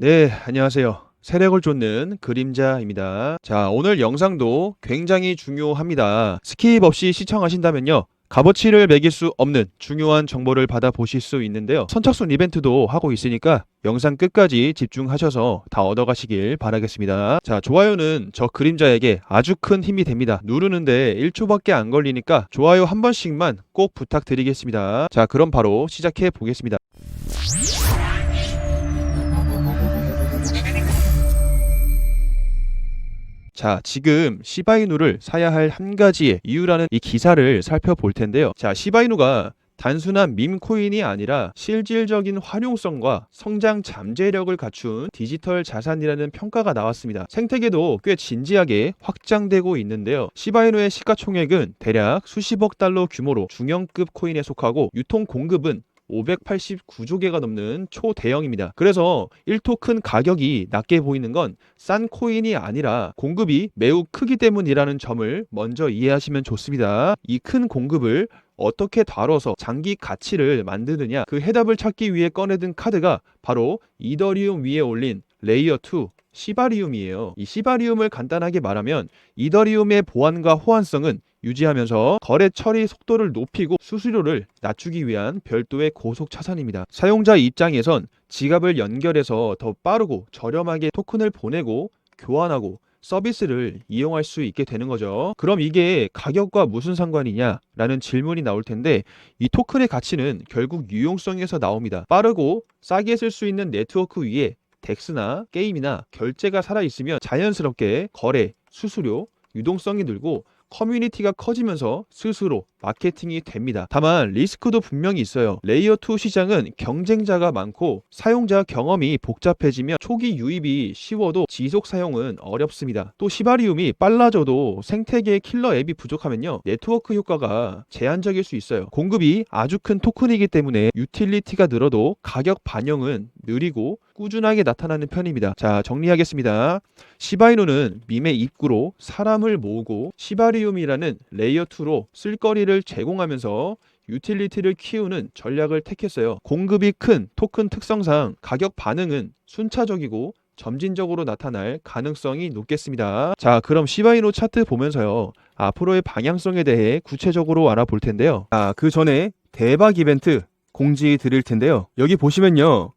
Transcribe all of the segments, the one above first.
네, 안녕하세요. 세력을 쫓는 그림자입니다. 자, 오늘 영상도 굉장히 중요합니다. 스킵 없이 시청하신다면요. 값어치를 매길 수 없는 중요한 정보를 받아보실 수 있는데요. 선착순 이벤트도 하고 있으니까 영상 끝까지 집중하셔서 다 얻어가시길 바라겠습니다. 자, 좋아요는 저 그림자에게 아주 큰 힘이 됩니다. 누르는데 1초밖에 안 걸리니까 좋아요 한 번씩만 꼭 부탁드리겠습니다. 자, 그럼 바로 시작해 보겠습니다. 자, 지금 시바이누를 사야 할 한 가지의 이유라는 이 기사를 살펴볼 텐데요. 자, 시바이누가 단순한 밈 코인이 아니라 실질적인 활용성과 성장 잠재력을 갖춘 디지털 자산이라는 평가가 나왔습니다. 생태계도 꽤 진지하게 확장되고 있는데요. 시바이누의 시가총액은 대략 수십억 달러 규모로 중형급 코인에 속하고 유통 공급은 589조 개가 넘는 초대형입니다. 그래서 1토큰 가격이 낮게 보이는 건 싼 코인이 아니라 공급이 매우 크기 때문이라는 점을 먼저 이해하시면 좋습니다. 이 큰 공급을 어떻게 다뤄서 장기 가치를 만드느냐 그 해답을 찾기 위해 꺼내든 카드가 바로 이더리움 위에 올린 레이어 2 시바리움이에요. 이 시바리움을 간단하게 말하면 이더리움의 보안과 호환성은 유지하면서 거래 처리 속도를 높이고 수수료를 낮추기 위한 별도의 고속 차선입니다. 사용자 입장에선 지갑을 연결해서 더 빠르고 저렴하게 토큰을 보내고 교환하고 서비스를 이용할 수 있게 되는 거죠. 그럼 이게 가격과 무슨 상관이냐 라는 질문이 나올 텐데 이 토큰의 가치는 결국 유용성에서 나옵니다. 빠르고 싸게 쓸 수 있는 네트워크 위에 덱스나 게임이나 결제가 살아있으면 자연스럽게 거래, 수수료, 유동성이 늘고 커뮤니티가 커지면서 스스로 마케팅이 됩니다. 다만 리스크도 분명히 있어요. 레이어 2 시장은 경쟁자가 많고 사용자 경험이 복잡해지며 초기 유입이 쉬워도 지속 사용은 어렵습니다. 또 시바리움이 빨라져도 생태계의 킬러 앱이 부족하면요. 네트워크 효과가 제한적일 수 있어요. 공급이 아주 큰 토큰이기 때문에 유틸리티가 늘어도 가격 반영은 느리고 꾸준하게 나타나는 편입니다. 자, 정리하겠습니다. 시바이노는 밈의 입구로 사람을 모으고 시바리움이라는 레이어 2로 쓸거리를 제공하면서 유틸리티를 키우는 전략을 택했어요. 공급이 큰 토큰 특성상 가격 반응은 순차적이고 점진적으로 나타날 가능성이 높겠습니다. 자, 그럼 시바이노 차트 보면서요. 앞으로의 방향성에 대해 구체적으로 알아볼 텐데요. 아, 그 전에 대박 이벤트 공지 드릴 텐데요. 여기 보시면요.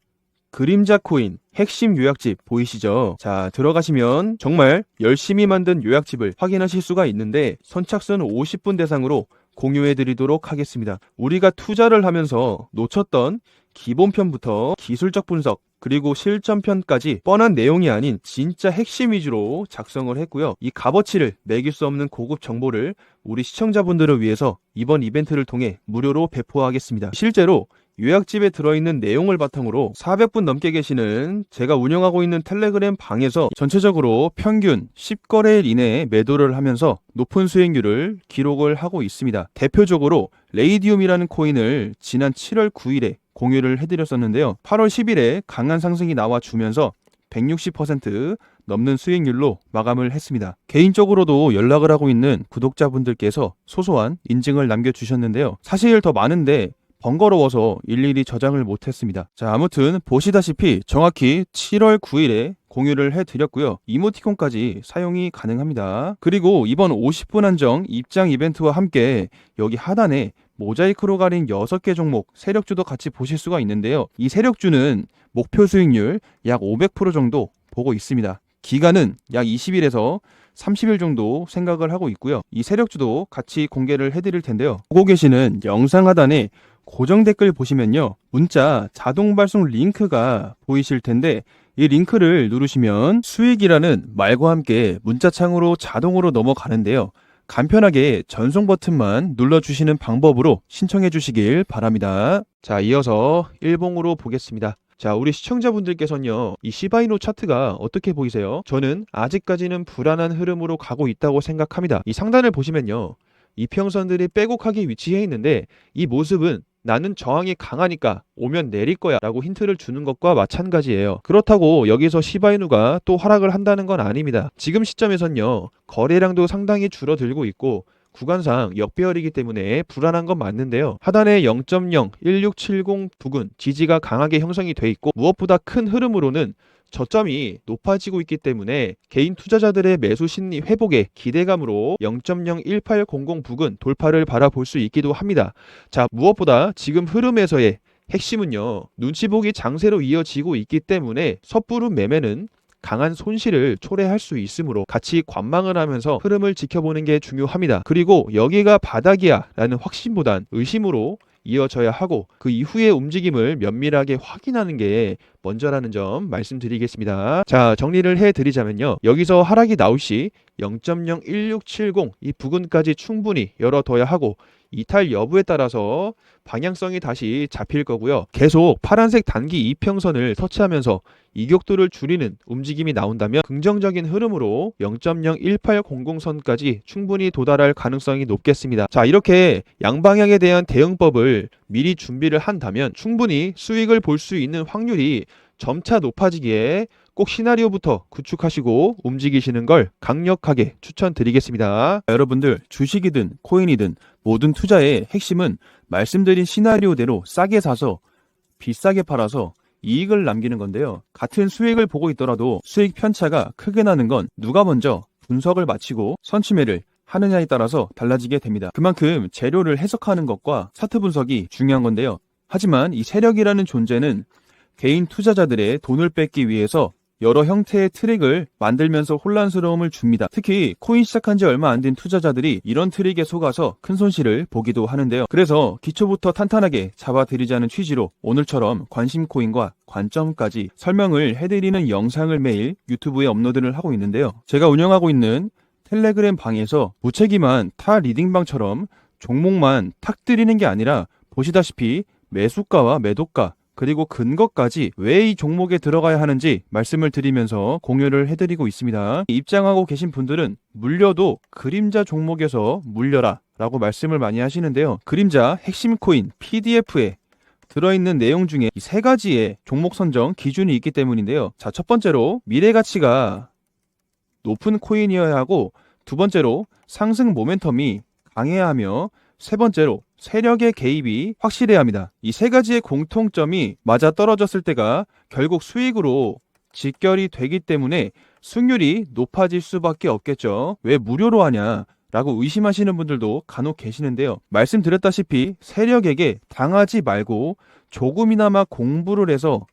그림자 코인 핵심 요약집 보이시죠? 자, 들어가시면 정말 열심히 만든 요약집을 확인하실 수가 있는데 선착순 50분 대상으로 공유해 드리도록 하겠습니다. 우리가 투자를 하면서 놓쳤던 기본편부터 기술적 분석, 그리고 실전편까지 뻔한 내용이 아닌 진짜 핵심 위주로 작성을 했고요. 이 값어치를 매길 수 없는 고급 정보를 우리 시청자분들을 위해서 이번 이벤트를 통해 무료로 배포하겠습니다. 실제로 요약집에 들어있는 내용을 바탕으로 400분 넘게 계시는 제가 운영하고 있는 텔레그램 방에서 전체적으로 평균 10거래일 이내에 매도를 하면서 높은 수익률을 기록을 하고 있습니다. 대표적으로 레이디움이라는 코인을 지난 7월 9일에 공유를 해드렸었는데요. 8월 10일에 강한 상승이 나와 주면서 160% 넘는 수익률로 마감을 했습니다. 개인적으로도 연락을 하고 있는 구독자분들께서 소소한 인증을 남겨주셨는데요. 사실 더 많은데 번거로워서 일일이 저장을 못했습니다. 자, 아무튼 보시다시피 정확히 7월 9일에 공유를 해드렸고요. 이모티콘까지 사용이 가능합니다. 그리고 이번 50분 한정 입장 이벤트와 함께 여기 하단에 모자이크로 가린 6개 종목 세력주도 같이 보실 수가 있는데요. 이 세력주는 목표 수익률 약 500% 정도 보고 있습니다. 기간은 약 20일에서 30일 정도 생각을 하고 있고요. 이 세력주도 같이 공개를 해드릴 텐데요. 보고 계시는 영상 하단에 고정 댓글 보시면요. 문자 자동 발송 링크가 보이실 텐데 이 링크를 누르시면 수익이라는 말과 함께 문자창으로 자동으로 넘어가는데요. 간편하게 전송 버튼만 눌러주시는 방법으로 신청해 주시길 바랍니다. 자, 이어서 일봉으로 보겠습니다. 자, 우리 시청자분들께서는요, 이 시바이노 차트가 어떻게 보이세요? 저는 아직까지는 불안한 흐름으로 가고 있다고 생각합니다. 이 상단을 보시면요, 이평선들이 빼곡하게 위치해 있는데 이 모습은 나는 저항이 강하니까 오면 내릴 거야 라고 힌트를 주는 것과 마찬가지예요. 그렇다고 여기서 시바이누가 또 하락을 한다는 건 아닙니다. 지금 시점에선요, 거래량도 상당히 줄어들고 있고 구간상 역배열이기 때문에 불안한 건 맞는데요. 하단에 0.01670 부근 지지가 강하게 형성이 돼 있고 무엇보다 큰 흐름으로는 저점이 높아지고 있기 때문에 개인 투자자들의 매수 심리 회복에 기대감으로 0.01800 부근 돌파를 바라볼 수 있기도 합니다. 자, 무엇보다 지금 흐름에서의 핵심은요. 눈치 보기 장세로 이어지고 있기 때문에 섣부른 매매는 강한 손실을 초래할 수 있으므로 같이 관망을 하면서 흐름을 지켜보는 게 중요합니다. 그리고 여기가 바닥이야 라는 확신보단 의심으로 이어져야 하고 그 이후의 움직임을 면밀하게 확인하는 게 먼저라는 점 말씀드리겠습니다. 자, 정리를 해 드리자면요. 여기서 하락이 나올 시 0.01670 이 부근까지 충분히 열어둬야 하고 이탈 여부에 따라서 방향성이 다시 잡힐 거고요. 계속 파란색 단기 이평선을 터치하면서 이격도를 줄이는 움직임이 나온다면 긍정적인 흐름으로 0.1800선까지 충분히 도달할 가능성이 높겠습니다. 자, 이렇게 양방향에 대한 대응법을 미리 준비를 한다면 충분히 수익을 볼 수 있는 확률이 점차 높아지기에 꼭 시나리오부터 구축하시고 움직이시는 걸 강력하게 추천드리겠습니다. 여러분들 주식이든 코인이든 모든 투자의 핵심은 말씀드린 시나리오대로 싸게 사서 비싸게 팔아서 이익을 남기는 건데요. 같은 수익을 보고 있더라도 수익 편차가 크게 나는 건 누가 먼저 분석을 마치고 선취매를 하느냐에 따라서 달라지게 됩니다. 그만큼 재료를 해석하는 것과 차트 분석이 중요한 건데요. 하지만 이 세력이라는 존재는 개인 투자자들의 돈을 뺏기 위해서 여러 형태의 트릭을 만들면서 혼란스러움을 줍니다. 특히 코인 시작한 지 얼마 안 된 투자자들이 이런 트릭에 속아서 큰 손실을 보기도 하는데요. 그래서 기초부터 탄탄하게 잡아드리자는 취지로 오늘처럼 관심 코인과 관점까지 설명을 해드리는 영상을 매일 유튜브에 업로드를 하고 있는데요. 제가 운영하고 있는 텔레그램 방에서 무책임한 타 리딩방처럼 종목만 탁 드리는 게 아니라 보시다시피 매수가와 매도가 그리고 근거까지 왜 이 종목에 들어가야 하는지 말씀을 드리면서 공유를 해드리고 있습니다. 입장하고 계신 분들은 물려도 그림자 종목에서 물려라 라고 말씀을 많이 하시는데요. 그림자 핵심 코인 PDF에 들어있는 내용 중에 이 세 가지의 종목 선정 기준이 있기 때문인데요. 자, 첫 번째로 미래 가치가 높은 코인이어야 하고 두 번째로 상승 모멘텀이 강해야 하며 세 번째로 세력의 개입이 확실해야 합니다. 이 세 가지의 공통점이 맞아 떨어졌을 때가 결국 수익으로 직결이 되기 때문에 승률이 높아질 수밖에 없겠죠. 왜 무료로 하냐? 라고 의심하시는 분들도 간혹 계시는데요. 말씀드렸다시피 세력에게 당하지 말고 조금이나마 공부를 해서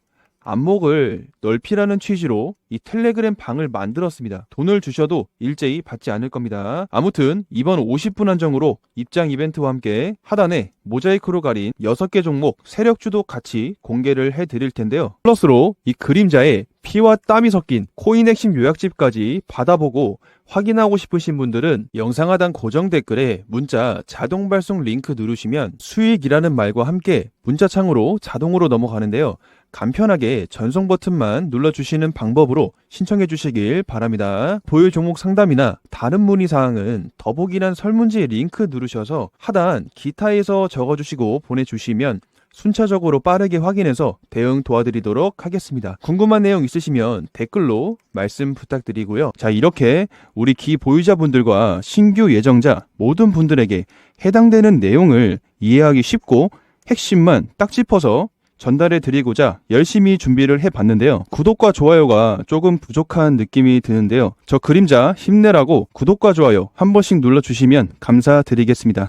안목을 넓히라는 취지로 이 텔레그램 방을 만들었습니다. 돈을 주셔도 일제히 받지 않을 겁니다. 아무튼 이번 50분 한정으로 입장 이벤트와 함께 하단에 모자이크로 가린 6개 종목 세력주도 같이 공개를 해드릴 텐데요. 플러스로 이 그림자에 피와 땀이 섞인 코인 핵심 요약집까지 받아보고 확인하고 싶으신 분들은 영상 하단 고정 댓글에 문자 자동 발송 링크 누르시면 수익이라는 말과 함께 문자창으로 자동으로 넘어가는데요. 간편하게 전송 버튼만 눌러주시는 방법으로 신청해 주시길 바랍니다. 보유 종목 상담이나 다른 문의 사항은 더보기란 설문지 링크 누르셔서 하단 기타에서 적어주시고 보내주시면 순차적으로 빠르게 확인해서 대응 도와드리도록 하겠습니다. 궁금한 내용 있으시면 댓글로 말씀 부탁드리고요. 자, 이렇게 우리 기 보유자분들과 신규 예정자 모든 분들에게 해당되는 내용을 이해하기 쉽고 핵심만 딱 짚어서 전달해 드리고자 열심히 준비를 해 봤는데요. 구독과 좋아요가 조금 부족한 느낌이 드는데요. 저 그림자 힘내라고 구독과 좋아요 한 번씩 눌러 주시면 감사드리겠습니다.